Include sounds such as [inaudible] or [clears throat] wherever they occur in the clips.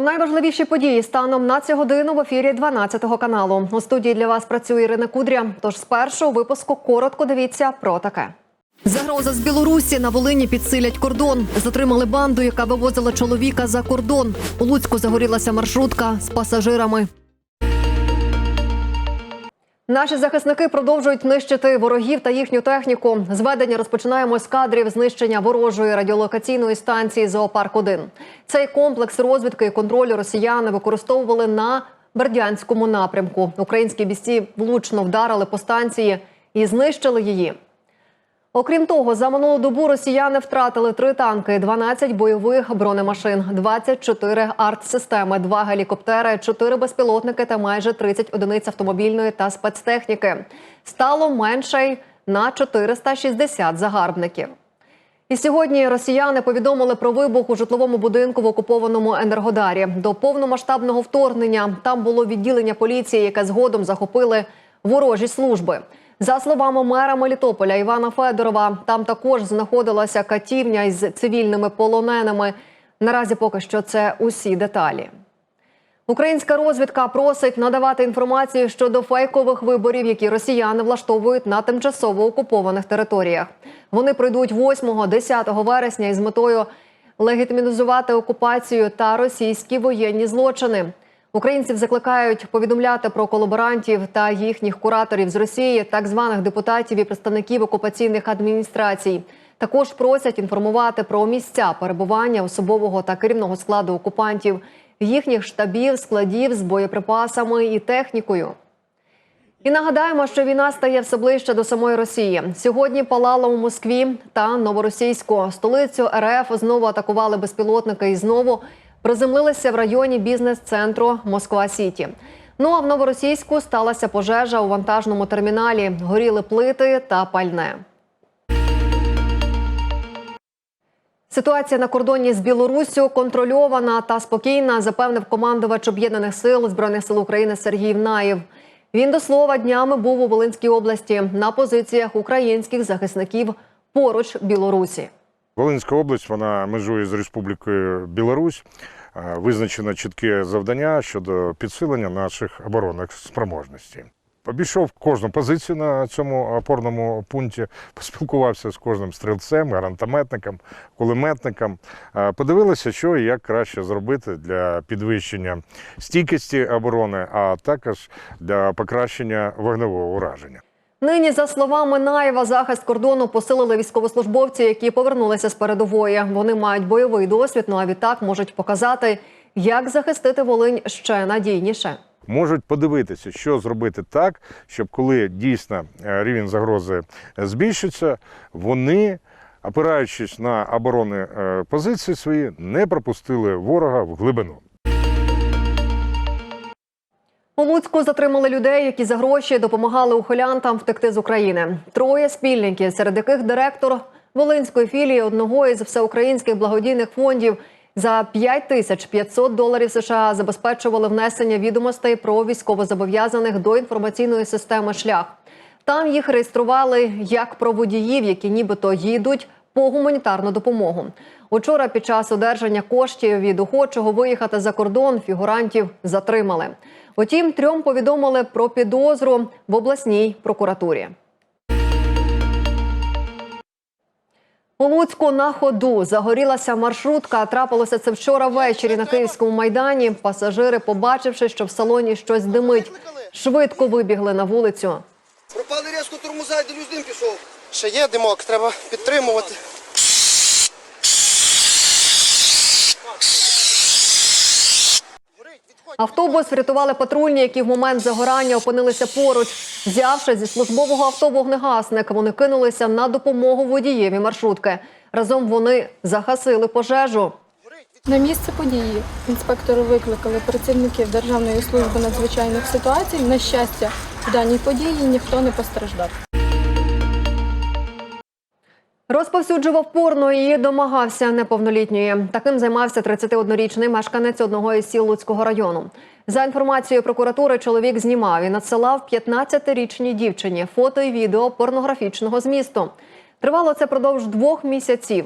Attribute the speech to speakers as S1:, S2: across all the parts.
S1: Найважливіші події станом на цю годину в ефірі 12 каналу. У студії для вас працює Ірина Кудря. Тож спершу у випуску коротко дивіться про таке. Загроза з Білорусі на Волині підсилять кордон. Затримали банду, яка вивозила чоловіка за кордон. У Луцьку загорілася маршрутка з пасажирами. Наші захисники продовжують нищити ворогів та їхню техніку. Зведення розпочинаємо з кадрів знищення ворожої радіолокаційної станції Зоопарк 1 Цей комплекс розвідки і контролю росіяни використовували на Бердянському напрямку. Українські бійці влучно вдарили по станції і знищили її. Окрім того, за минулу добу росіяни втратили три танки, 12 бойових бронемашин, 24 арт-системи, 2 гелікоптери, 4 безпілотники та майже 30 одиниць автомобільної та спецтехніки. Стало менше на 460 загарбників. І сьогодні росіяни повідомили про вибух у житловому будинку в окупованому Енергодарі. До повномасштабного вторгнення там було відділення поліції, яке згодом захопили ворожі служби. За словами мера Мелітополя Івана Федорова, там також знаходилася катівня із цивільними полоненими. Наразі поки що це усі деталі. Українська розвідка просить надавати інформацію щодо фейкових виборів, які росіяни влаштовують на тимчасово окупованих територіях. Вони пройдуть 8-10 вересня із метою легітимізувати окупацію та російські воєнні злочини. Українців закликають повідомляти про колаборантів та їхніх кураторів з Росії, так званих депутатів і представників окупаційних адміністрацій. Також просять інформувати про місця перебування особового та керівного складу окупантів, їхніх штабів, складів з боєприпасами і технікою. І нагадаємо, що війна стає все ближче до самої Росії. Сьогодні палало у Москві та Новоросійську столицю РФ знову атакували безпілотники і знову приземлилися в районі бізнес-центру Москва Сіті. Ну а в новоросійську сталася пожежа у вантажному терміналі. Горіли плити та пальне. Ситуація на кордоні з Білоруссю контрольована та спокійна, запевнив командувач об'єднаних сил збройних сил України Сергій Наєв. Він до слова днями був у Волинській області на позиціях українських захисників поруч Білорусі.
S2: Волинська область вона межує з Республікою Білорусь. Е, Визначено чітке завдання щодо підсилення наших оборонних спроможностей. Обійшов кожну позицію на цьому опорному пункті, поспілкувався з кожним стрільцем, гранатометником, кулеметником. Е, Подивилися, що і як краще зробити для підвищення стійкості оборони, а також для покращення вогневого ураження.
S1: Нині, за словами Наєва, захист кордону посилили військовослужбовці, які повернулися з передової. Вони мають бойовий досвід, ну а відтак можуть показати, як захистити Волинь ще надійніше.
S2: можуть подивитися, що зробити так, щоб коли дійсно е, рівень загрози збільшиться, вони, опираючись на оборонні е, позиції свої, не пропустили ворога в глибину.
S1: У Луцьку затримали людей, які за гроші допомагали ухилянтам втекти з України. Троє спільників, серед яких директор Волинської філії одного із всеукраїнських благодійних фондів за 5 тисяч 500 доларів США забезпечували внесення відомостей про військовозобов'язаних до інформаційної системи шлях. Там їх реєстрували як про водіїв, які нібито їдуть по гуманітарну допомогу. Учора під час одержання коштів від охочого виїхати за кордон фігурантів затримали. Утім, трьом повідомили про підозру в обласній прокуратурі. У Луцьку на ходу загорілася маршрутка. Трапилося це вчора ввечері на київському майдані. Пасажири, побачивши, що в салоні щось димить, швидко вибігли на вулицю.
S3: Пропали різко тормоза, до людин пішов.
S4: Ще є димок, треба підтримувати.
S1: Автобус врятували патрульні, які в момент загорання опинилися поруч. Взявши зі службового авто вогнегасник, вони кинулися на допомогу водієві маршрутки. Разом вони загасили пожежу.
S5: На місце події інспектори викликали працівників Державної служби надзвичайних ситуацій. На щастя, в даній події ніхто не постраждав.
S1: Розповсюджував порно і домагався неповнолітньої. Таким займався 31-річний мешканець одного із сіл Луцького району. За інформацією прокуратури, чоловік знімав і надсилав 15-річній дівчині фото і відео порнографічного змісту. Тривало це продовж двох місяців.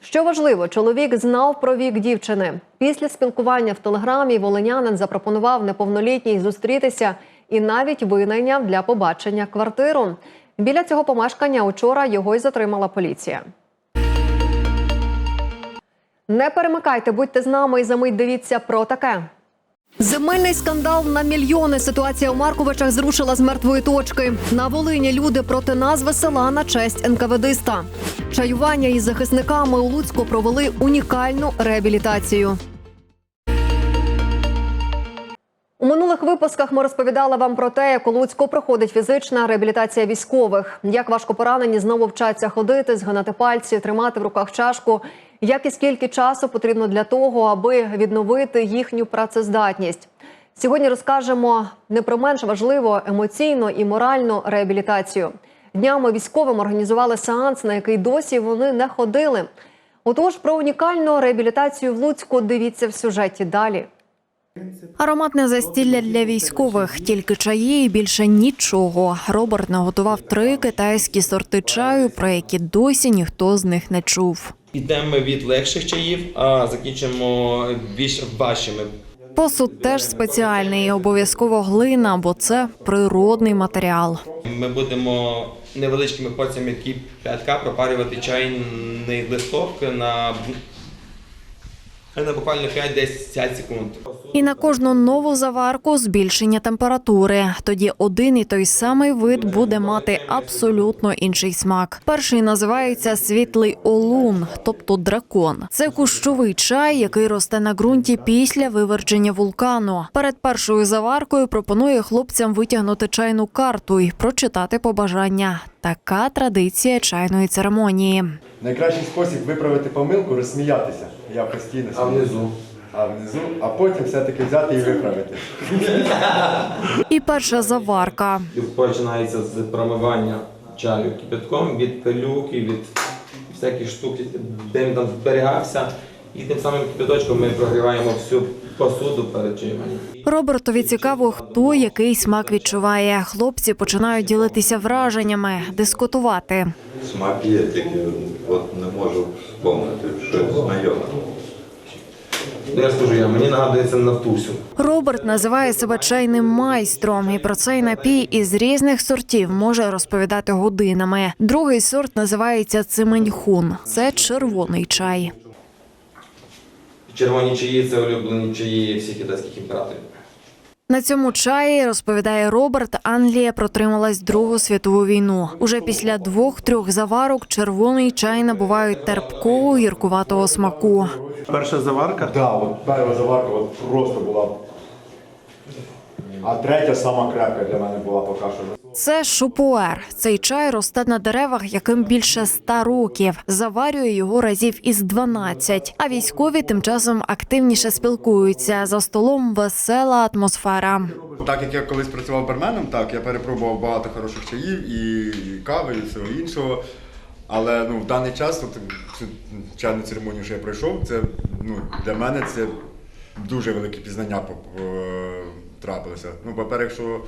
S1: Що важливо, чоловік знав про вік дівчини. Після спілкування в телеграмі волинянин запропонував неповнолітній зустрітися і навіть винайняв для побачення квартиру. Біля цього помешкання учора його й затримала поліція. Не перемикайте, будьте з нами і за мить дивіться про таке. Земельний скандал на мільйони. Ситуація у Марковичах зрушила з мертвої точки. На Волині люди проти назви села на честь НКВДиста. Чаювання із захисниками у Луцьку провели унікальну реабілітацію. У минулих випусках ми розповідали вам про те, як у Луцьку проходить фізична реабілітація військових, як важко поранені знову вчаться ходити, згинати пальці, тримати в руках чашку. Як і скільки часу потрібно для того, аби відновити їхню працездатність. Сьогодні розкажемо не про менш важливу емоційну і моральну реабілітацію. Днями військовим організували сеанс, на який досі вони не ходили. Отож, про унікальну реабілітацію в Луцьку дивіться в сюжеті далі.
S6: Ароматне застілля для військових, тільки чаї і більше нічого. Роберт наготував три китайські сорти чаю, про які досі ніхто з них не чув.
S7: Йдемо від легших чаїв, а закінчимо більш важчими.
S6: Посуд теж спеціальний, обов'язково глина, бо це природний матеріал.
S7: Ми будемо невеличкими порціями кип'ятка пропарювати чайний листок на, на буквально 5-10 секунд.
S6: І на кожну нову заварку збільшення температури. Тоді один і той самий вид буде мати абсолютно інший смак. Перший називається світлий олун, тобто дракон. Це кущовий чай, який росте на ґрунті після вивердження вулкану. Перед першою заваркою пропонує хлопцям витягнути чайну карту і прочитати побажання. Така традиція чайної церемонії.
S8: Найкращий спосіб виправити помилку розсміятися. Я постійно
S7: А внизу?
S8: А внизу, а потім все-таки взяти і виправити.
S6: І перша заварка.
S7: Починається з промивання чаю кипятком від пилюки, від всяких штук, де він там зберігався. І тим самим кипяточком ми прогріваємо всю посуду перед чаюванням.
S6: Робертові цікаво, хто який смак відчуває. Хлопці починають ділитися враженнями, дискутувати.
S9: Смак є, тільки от не можу вспомнити щось знайоме.
S7: Ну, Я скажу я, мені нагадується Нафтусю.
S6: Роберт називає себе чайним майстром, і про цей напій із різних сортів може розповідати годинами. Другий сорт називається цименьхун. Це червоний чай.
S7: Червоні чаї це улюблені чаї всіх китайських імператорів.
S6: На цьому чаї розповідає Роберт. Англія протрималась Другу світову війну. Уже після двох-трьох заварок червоний чай набувають терпкого гіркуватого смаку.
S8: Перша заварка? Да, от перша заварка от просто була. А третя сама крепка для мене була поки що.
S6: Це шупуер. Цей чай росте на деревах, яким більше ста років. Заварює його разів із 12. А військові тим часом активніше спілкуються. За столом весела атмосфера.
S8: Так як я колись працював барменом, так я перепробував багато хороших чаїв і кави, і всього іншого. Але ну, в даний час, от, цю чайну церемонію, що я пройшов, це ну, для мене це дуже велике пізнання по- трапилося. Ну, по-перше, що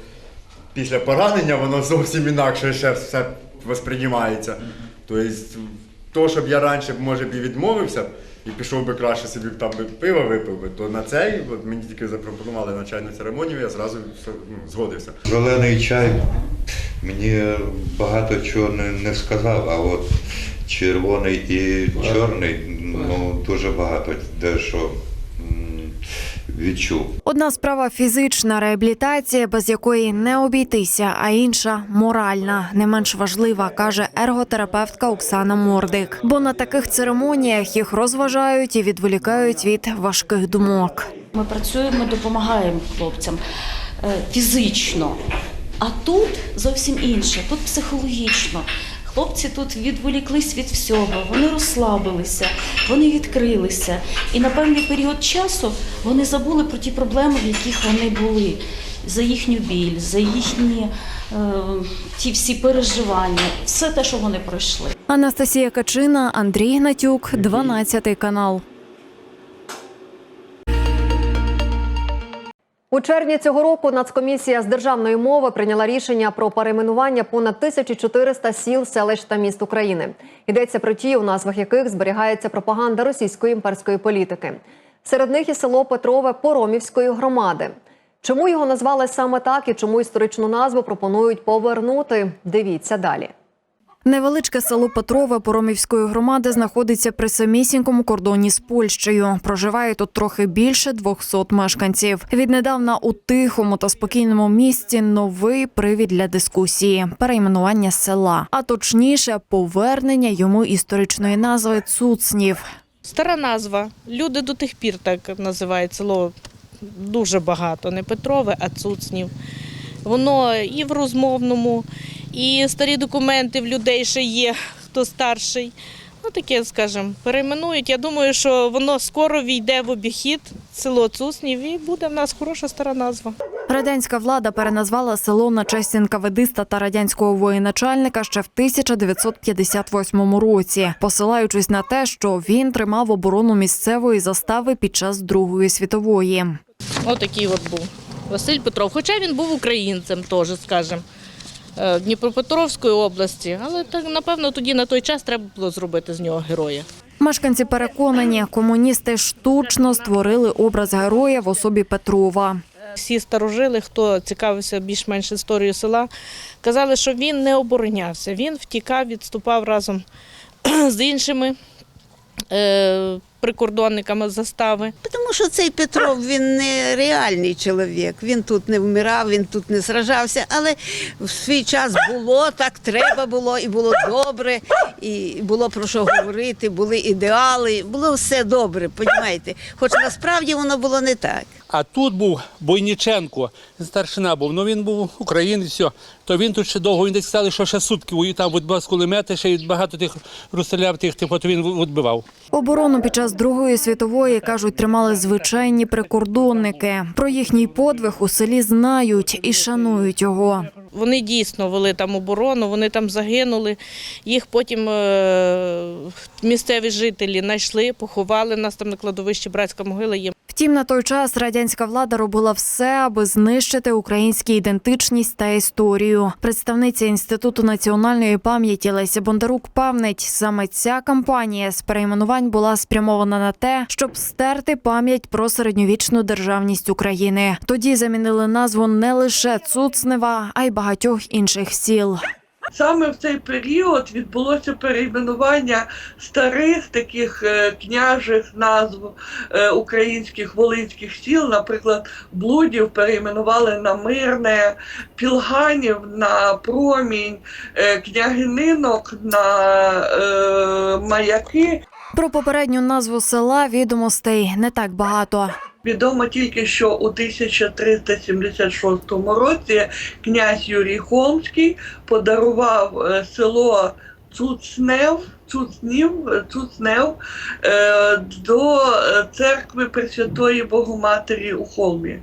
S8: після поранення воно зовсім інакше ще все восприймається. Тобто, то, щоб я раніше, може б і відмовився, і пішов би краще собі там би пиво випив би, то на цей, от мені тільки запропонували на чайну церемонію, я зразу ну, згодився.
S9: Зелений чай мені багато чого не, не сказав, а от червоний і чорний ну, дуже багато дещо м, відчув.
S6: Одна справа фізична реабілітація, без якої не обійтися, а інша моральна, не менш важлива, каже ерготерапевтка Оксана Мордик. Бо на таких церемоніях їх розважають і відволікають від важких думок.
S10: Ми працюємо, допомагаємо хлопцям е, фізично. А тут зовсім інше, тут психологічно. Хлопці тут відволіклись від всього, вони розслабилися, вони відкрилися. І на певний період часу вони забули про ті проблеми, в яких вони були, за їхню біль, за їхні е, ті всі переживання, все те, що вони пройшли.
S6: Анастасія Качина, Андрій Гнатюк, 12 канал.
S1: У червні цього року Нацкомісія з державної мови прийняла рішення про перейменування понад 1400 сіл, селищ та міст України. Йдеться про ті, у назвах яких зберігається пропаганда російської імперської політики. Серед них і село Петрове Поромівської громади. Чому його назвали саме так і чому історичну назву пропонують повернути? Дивіться далі.
S6: Невеличке село Петрове Поромівської громади знаходиться при самісінькому кордоні з Польщею. Проживає тут трохи більше 200 мешканців. Віднедавна у тихому та спокійному місці новий привід для дискусії перейменування села, а точніше, повернення йому історичної назви Цуцнів.
S11: Стара назва. Люди до тих пір так називають село дуже багато. Не Петрове, а Цуцнів. Воно і в розмовному, і старі документи в людей ще є, хто старший. Ну, таке, скажімо, перейменують. Я думаю, що воно скоро війде в обіхід, село Цуснів, і буде в нас хороша стара назва.
S6: Радянська влада переназвала село на честь інкаведиста та радянського воєначальника ще в 1958 році, посилаючись на те, що він тримав оборону місцевої застави під час Другої світової.
S11: Отакий от був Василь Петров. Хоча він був українцем теж, скажімо, Дніпропетровської області, але так, напевно, тоді на той час треба було зробити з нього героя.
S6: Мешканці переконані, комуністи штучно створили образ героя в особі Петрова.
S11: Всі старожили, хто цікавився більш-менш історією села, казали, що він не оборонявся. Він втікав, відступав разом [clears throat] з іншими е, прикордонниками застави.
S12: Тому що цей Петров він не реальний чоловік. Він тут не вмирав, він тут не сражався, але в свій час було так, треба було, і було добре, і було про що говорити, були ідеали, було все добре, понімаєте? Хоч насправді воно було не так.
S13: А тут був Бойніченко, старшина був. Ну він був українець, все. То він тут ще довго він десь сказали, що ще сутки воює, там відбивав з кулемети, ще й багато тих розстріляв тих, типу, то він відбивав.
S6: Оборону під час Другої світової кажуть, тримали звичайні прикордонники. Про їхній подвиг у селі знають і шанують його.
S11: Вони дійсно вели там оборону, вони там загинули. Їх потім е, місцеві жителі знайшли, поховали нас там на кладовищі братська могила є.
S6: Втім, на той час радянська влада робила все, аби знищити українську ідентичність та історію. Представниця інституту національної пам'яті Леся Бондарук певнить, саме ця кампанія з перейменувань була спрямована на те, щоб стерти пам'ять про середньовічну державність України. Тоді замінили назву не лише Цуцнева, а й багатьох інших сіл.
S14: Саме в цей період відбулося перейменування старих таких е, княжих назв е, українських волинських сіл, наприклад, Блудів перейменували на Мирне, Пілганів на Промінь, е, Княгининок на Маяки.
S6: Про попередню назву села відомостей не так багато.
S14: Відомо тільки, що у 1376 році князь Юрій Холмський подарував е, село Цуцнев, Цуцнів, е, Цуцнев е, до церкви Пресвятої Богоматері у Холмі.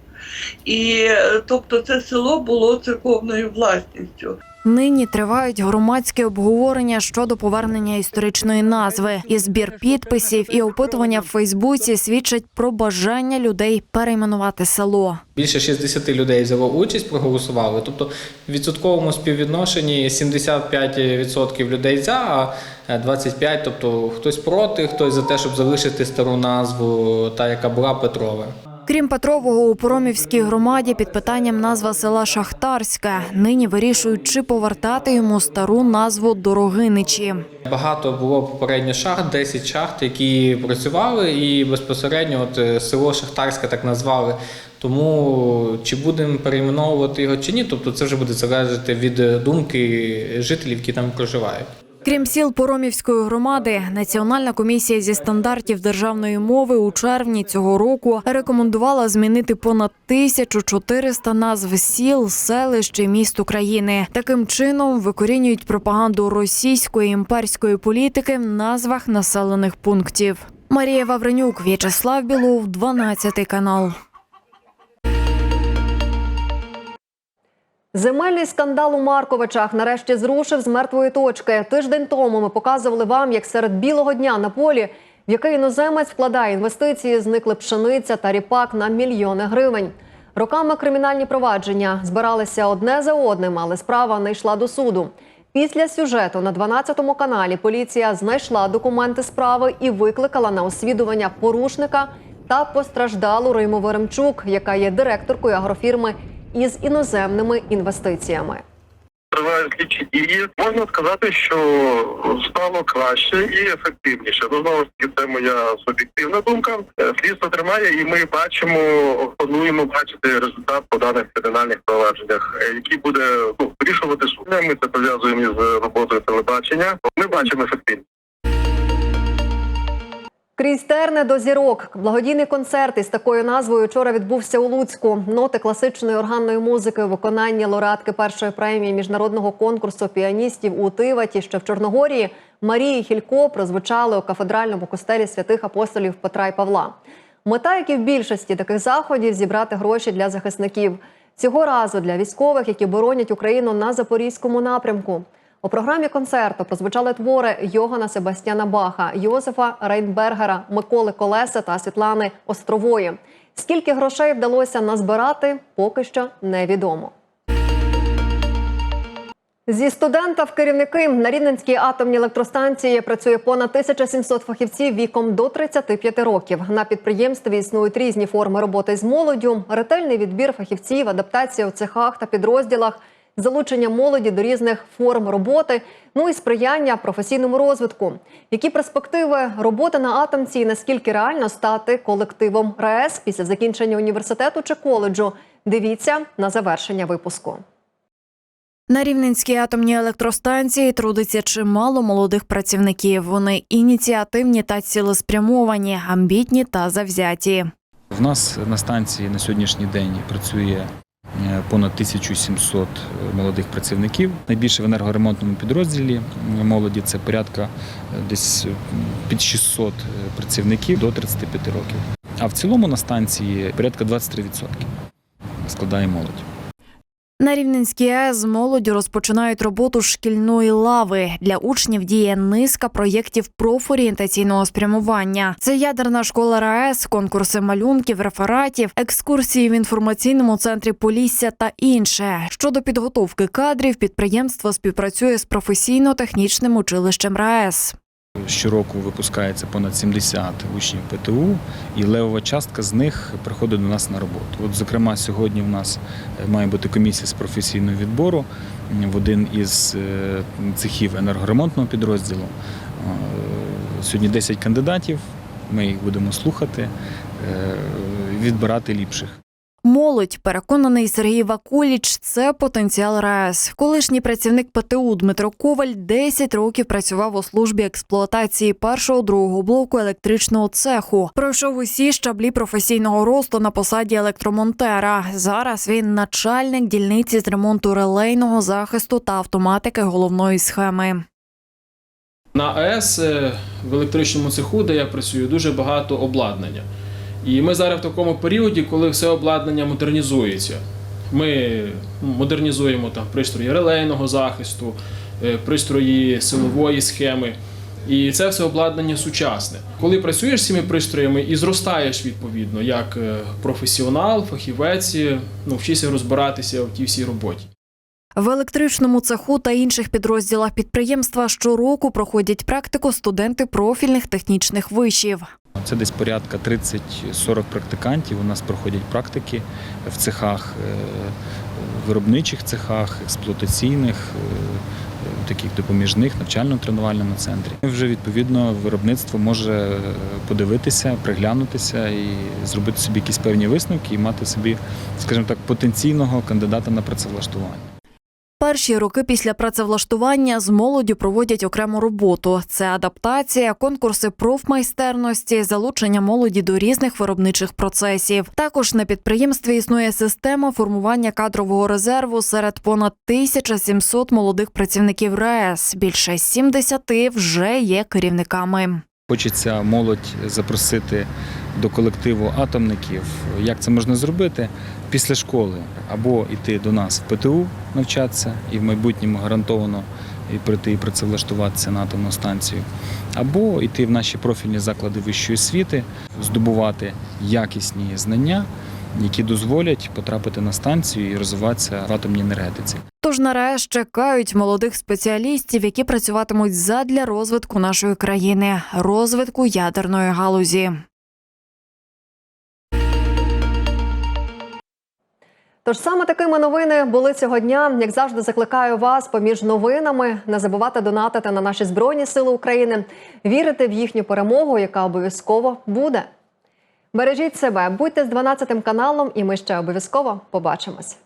S14: І тобто це село було церковною власністю.
S6: Нині тривають громадські обговорення щодо повернення історичної назви. І збір підписів і опитування в Фейсбуці свідчать про бажання людей перейменувати село.
S15: Більше 60 людей взяло участь, проголосували. Тобто в відсотковому співвідношенні 75% людей за, а 25%, тобто хтось проти, хтось за те, щоб залишити стару назву, та яка була Петрове.
S6: Крім Петрового, у Поромівській громаді під питанням назва села Шахтарська. Нині вирішують, чи повертати йому стару назву Дорогиничі.
S15: Багато було попередньо шахт, 10 шахт, які працювали, і безпосередньо от е, село Шахтарське так назвали. Тому чи будемо перейменовувати його чи ні, тобто це вже буде залежати від думки жителів, які там проживають.
S6: Крім сіл Поромівської громади, Національна комісія зі стандартів державної мови у червні цього року рекомендувала змінити понад 1400 назв сіл, селищ і міст України. Таким чином викорінюють пропаганду російської імперської політики в назвах населених пунктів. Марія Вавренюк, В'ячеслав Білов, 12 канал.
S1: Земельний скандал у Марковичах нарешті зрушив з мертвої точки. Тиждень тому ми показували вам, як серед білого дня на полі, в який іноземець вкладає інвестиції, зникли пшениця та ріпак на мільйони гривень. Роками кримінальні провадження збиралися одне за одним, але справа не йшла до суду. Після сюжету на 12-му каналі поліція знайшла документи справи і викликала на освідування порушника та постраждалу Риму Веремчук, яка є директоркою агрофірми із іноземними інвестиціями.
S16: Тривають слідчі дії. Можна сказати, що стало краще і ефективніше. Ну, знову ж таки, це моя суб'єктивна думка. Е, Слідство тримає, і ми бачимо, плануємо бачити результат по даних кримінальних провадженнях, е, який буде ну вирішувати суд. Ми це пов'язуємо із роботою телебачення. Ми бачимо ефективність.
S1: Крізь терне до зірок. Благодійний концерт із такою назвою вчора відбувся у Луцьку. Ноти класичної органної музики у виконанні лауреатки першої премії міжнародного конкурсу піаністів у Тиваті, що в Чорногорії Марії Хілько прозвучали у кафедральному костелі святих апостолів Петра і Павла. Мета, як і в більшості таких заходів, зібрати гроші для захисників. Цього разу для військових, які боронять Україну на запорізькому напрямку. У програмі концерту прозвучали твори Йогана Себастьяна Баха, Йозефа Рейнбергера, Миколи Колеса та Світлани Острової. Скільки грошей вдалося назбирати, поки що невідомо. Зі студента в керівники на Рівненській атомній електростанції працює понад 1700 фахівців віком до 35 років. На підприємстві існують різні форми роботи з молоддю, ретельний відбір фахівців, адаптація у цехах та підрозділах, залучення молоді до різних форм роботи, ну і сприяння професійному розвитку. Які перспективи роботи на атомці і наскільки реально стати колективом РАЕС після закінчення університету чи коледжу? Дивіться на завершення випуску.
S6: На Рівненській атомній електростанції трудиться чимало молодих працівників. Вони ініціативні та цілеспрямовані, амбітні та завзяті.
S17: В нас на станції на сьогоднішній день працює понад 1700 молодих працівників. Найбільше в енергоремонтному підрозділі молоді це порядка е, десь під 600 працівників до 35 років. А в цілому на станції порядка 23% складає молодь.
S6: На Рівненській АЕС з молоддю розпочинають роботу шкільної лави. Для учнів діє низка проєктів профорієнтаційного спрямування. Це ядерна школа РаЕС, конкурси малюнків, рефератів, екскурсії в інформаційному центрі Полісся та інше. Щодо підготовки кадрів, підприємство співпрацює з професійно-технічним училищем РаЕС.
S17: Щороку випускається понад 70 учнів ПТУ, і левова частка з них приходить до нас на роботу. От, зокрема, сьогодні в нас е, має бути комісія з професійного відбору в один із е, цехів енергоремонтного підрозділу. Е, Сьогодні 10 кандидатів. Ми їх будемо слухати, відбирати ліпших.
S6: Молодь, переконаний Сергій Вакуліч, це потенціал РаЕС. Колишній працівник ПТУ Дмитро Коваль 10 років працював у службі експлуатації першого другого блоку електричного цеху. Пройшов усі щаблі професійного росту на посаді електромонтера. Зараз він начальник дільниці з ремонту релейного захисту та автоматики головної схеми.
S18: На АЕС е, в електричному цеху, де я працюю, дуже багато обладнання. І ми зараз в такому періоді, коли все обладнання модернізується. Ми модернізуємо там пристрої релейного захисту, е, пристрої силової схеми. І це все обладнання сучасне. Коли працюєш з цими пристроями і зростаєш відповідно як е, професіонал, фахівець, е, ну, розбиратися в тій всій роботі.
S6: В електричному цеху та інших підрозділах підприємства щороку проходять практику студенти профільних технічних вишів.
S17: Це десь порядка 30-40 практикантів. У нас проходять практики в цехах, е, виробничих цехах, експлуатаційних, е, таких допоміжних, навчально-тренувальному центрі. Вже відповідно виробництво може подивитися, приглянутися і зробити собі якісь певні висновки і мати собі, скажімо так, потенційного кандидата на працевлаштування.
S6: Перші роки після працевлаштування з молоддю проводять окрему роботу: це адаптація, конкурси профмайстерності, залучення молоді до різних виробничих процесів. Також на підприємстві існує система формування кадрового резерву серед понад 1700 молодих працівників РаЕС. Більше 70 вже є керівниками.
S17: Хочеться молодь запросити до колективу атомників. Як це можна зробити? Після школи або йти до нас в ПТУ навчатися і в майбутньому гарантовано і прийти і працевлаштуватися на атомну станцію, або йти в наші профільні заклади вищої освіти, здобувати якісні знання які дозволять потрапити на станцію і розвиватися в атомній енергетиці.
S6: Тож нарешті чекають молодих спеціалістів, які працюватимуть задля розвитку нашої країни, розвитку ядерної галузі.
S1: Тож саме такими новини були цього дня. Як завжди, закликаю вас поміж новинами не забувати донатити на наші збройні сили України, вірити в їхню перемогу, яка обов'язково буде. Бережіть себе, будьте з 12 каналом, і ми ще обов'язково побачимось.